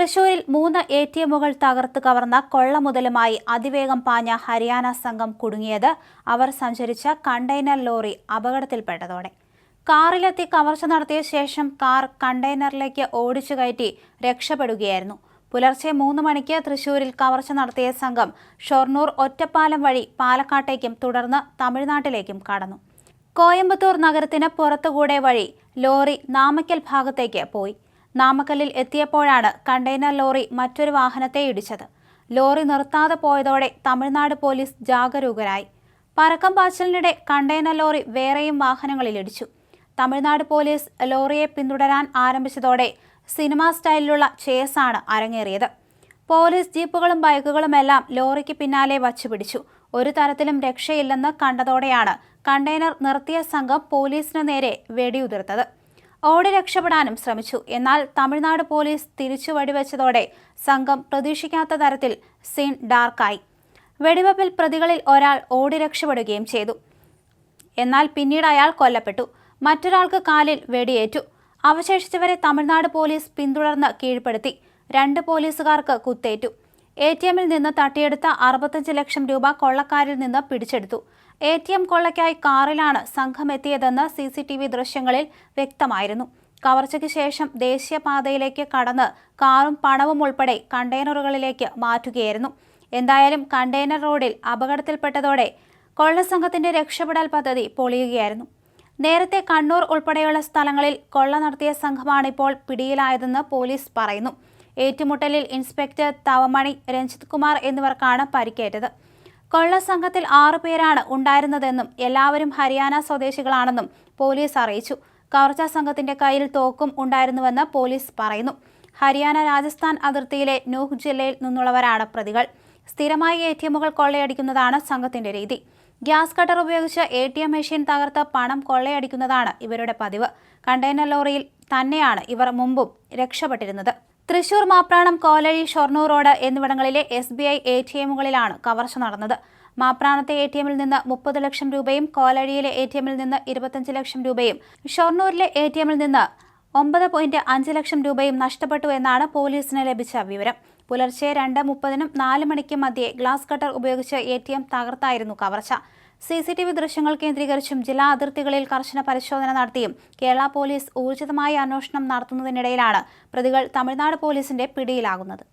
തൃശൂരിൽ മൂന്ന് A T എമ്മുകൾ തകർത്ത് കവർന്ന കൊള്ള മുതലുമായി അതിവേഗം പാഞ്ഞ ഹരിയാന സംഘം കുടുങ്ങിയത് അവർ സഞ്ചരിച്ച കണ്ടെയ്നർ ലോറി അപകടത്തിൽപ്പെട്ടതോടെ. കാറിലെത്തി കവർച്ച നടത്തിയ ശേഷം കാർ കണ്ടെയ്നറിലേക്ക് ഓടിച്ചു കയറ്റി രക്ഷപ്പെടുകയായിരുന്നു. പുലർച്ചെ മൂന്ന് മണിക്ക് തൃശൂരിൽ കവർച്ച നടത്തിയ സംഘം ഷൊർണൂർ ഒറ്റപ്പാലം വഴി പാലക്കാട്ടേക്കും തുടർന്ന് തമിഴ്നാട്ടിലേക്കും കടന്നു. കോയമ്പത്തൂർ നഗരത്തിന് പുറത്തുകൂടെ വഴി ലോറി നാമക്കൽ ഭാഗത്തേക്ക് പോയി. നാമക്കല്ലിൽ എത്തിയപ്പോഴാണ് കണ്ടെയ്നർ ലോറി മറ്റൊരു വാഹനത്തെ ഇടിച്ചത്. ലോറി നിർത്താതെ പോയതോടെ തമിഴ്നാട് പോലീസ് ജാഗരൂകരായി. പറക്കം പാച്ചലിനിടെ കണ്ടെയ്നർ ലോറി വേറെയും വാഹനങ്ങളിൽ ഇടിച്ചു. തമിഴ്നാട് പോലീസ് ലോറിയെ പിന്തുടരാൻ ആരംഭിച്ചതോടെ സിനിമാ സ്റ്റൈലിലുള്ള ചേസാണ് അരങ്ങേറിയത്. പോലീസ് ജീപ്പുകളും ബൈക്കുകളുമെല്ലാം ലോറിക്ക് പിന്നാലെ വച്ചുപിടിച്ചു. ഒരു തരത്തിലും രക്ഷയില്ലെന്ന് കണ്ടതോടെയാണ് കണ്ടെയ്നർ നിർത്തിയ സംഘം പോലീസിന് നേരെ വെടിയുതിർത്തത്. ഓടി രക്ഷപ്പെടാനും ശ്രമിച്ചു. എന്നാൽ തമിഴ്നാട് പോലീസ് തിരിച്ചു വെടിവെച്ചതോടെ സംഘം പ്രതീക്ഷിക്കാത്ത തരത്തിൽ സീൻ ഡാർക്കായി. വെടിവെപ്പിൽ പ്രതികളിൽ ഒരാൾ ഓടി രക്ഷപ്പെടുകയും ചെയ്തു. എന്നാൽ പിന്നീട് അയാൾ കൊല്ലപ്പെട്ടു. മറ്റൊരാൾക്ക് കാലിൽ വെടിയേറ്റു. അവശേഷിച്ചവരെ തമിഴ്നാട് പോലീസ് പിന്തുടർന്ന് കീഴ്പ്പെടുത്തി. രണ്ട് പോലീസുകാർക്ക് കുത്തേറ്റു. എ ടി എമ്മിൽ നിന്ന് തട്ടിയെടുത്ത അറുപത്തഞ്ച് ലക്ഷം രൂപ കൊള്ളക്കാരിൽ നിന്ന് പിടിച്ചെടുത്തു. എ ടി എം കൊള്ളയ്ക്കായി കാറിലാണ് സംഘം എത്തിയതെന്ന് സി സി ടി വി ദൃശ്യങ്ങളിൽ വ്യക്തമായിരുന്നു. കവർച്ചയ്ക്ക് ശേഷം ദേശീയപാതയിലേക്ക് കടന്ന് കാറും പണവും ഉൾപ്പെടെ കണ്ടെയ്നറുകളിലേക്ക് മാറ്റുകയായിരുന്നു. എന്തായാലും കണ്ടെയ്നർ റോഡിൽ അപകടത്തിൽപ്പെട്ടതോടെ കൊള്ളസംഘത്തിന്റെ രക്ഷപ്പെടൽ പദ്ധതി പൊളിയുകയായിരുന്നു. നേരത്തെ കണ്ണൂർ ഉൾപ്പെടെയുള്ള സ്ഥലങ്ങളിൽ കൊള്ള നടത്തിയ സംഘമാണിപ്പോൾ പിടിയിലായതെന്ന് പോലീസ് പറയുന്നു. ഏറ്റുമുട്ടലിൽ ഇൻസ്പെക്ടർ തവമണി രഞ്ജിത് കുമാർ എന്നിവർക്കാണ് പരിക്കേറ്റത്. കൊള്ള സംഘത്തിൽ ആറു പേരാണ് ഉണ്ടായിരുന്നതെന്നും എല്ലാവരും ഹരിയാന സ്വദേശികളാണെന്നും പോലീസ് അറിയിച്ചു. കവർച്ച സംഘത്തിന്റെ കയ്യിൽ തോക്കും ഉണ്ടായിരുന്നുവെന്ന് പോലീസ് പറയുന്നു. ഹരിയാന രാജസ്ഥാൻ അതിർത്തിയിലെ നൂഹ് ജില്ലയിൽ നിന്നുള്ളവരാണ് പ്രതികൾ. സ്ഥിരമായി എ ടി എമ്മുകൾ കൊള്ളയടിക്കുന്നതാണ് സംഘത്തിന്റെ രീതി. ഗ്യാസ് കട്ടർ ഉപയോഗിച്ച് എ ടി എം മെഷീൻ തകർത്ത് പണം കൊള്ളയടിക്കുന്നതാണ് ഇവരുടെ പതിവ്. കണ്ടെയ്നർ ലോറിയിൽ തന്നെയാണ് ഇവർ മുമ്പും രക്ഷപ്പെട്ടിരുന്നത്. തൃശൂർ മാപ്രാണം കോലഴി ഷൊർണൂർ റോഡ് എന്നിവിടങ്ങളിലെ S B I A T എമ്മുകളിലാണ് കവർച്ച നടന്നത്. മാപ്രാണത്തെ എ ടി എമ്മിൽ നിന്ന് മുപ്പത് ലക്ഷം രൂപയും കോലഴിയിലെ എ ടി എമ്മിൽ നിന്ന് ഇരുപത്തഞ്ച് ലക്ഷം രൂപയും ഷൊർണൂരിലെ എ ടി എമ്മിൽ നിന്ന് ഒമ്പത് പോയിന്റ് അഞ്ച് ലക്ഷം രൂപയും നഷ്ടപ്പെട്ടു എന്നാണ് പോലീസിന് ലഭിച്ച വിവരം. പുലർച്ചെ രണ്ട് മുപ്പതിനും നാല് മണിക്കും മധ്യേ ഗ്ലാസ് കട്ടർ ഉപയോഗിച്ച് എ ടി എം തകർത്തായിരുന്നു കവർച്ച. സി സി ടി വി ദൃശ്യങ്ങൾ കേന്ദ്രീകരിച്ചും ജില്ലാ അതിർത്തികളിൽ കർശന പരിശോധന നടത്തിയും കേരള പോലീസ് ഊർജിതമായ അന്വേഷണം നടത്തുന്നതിനിടയിലാണ് പ്രതികൾ തമിഴ്നാട് പോലീസിന്റെ പിടിയിലാകുന്നത്.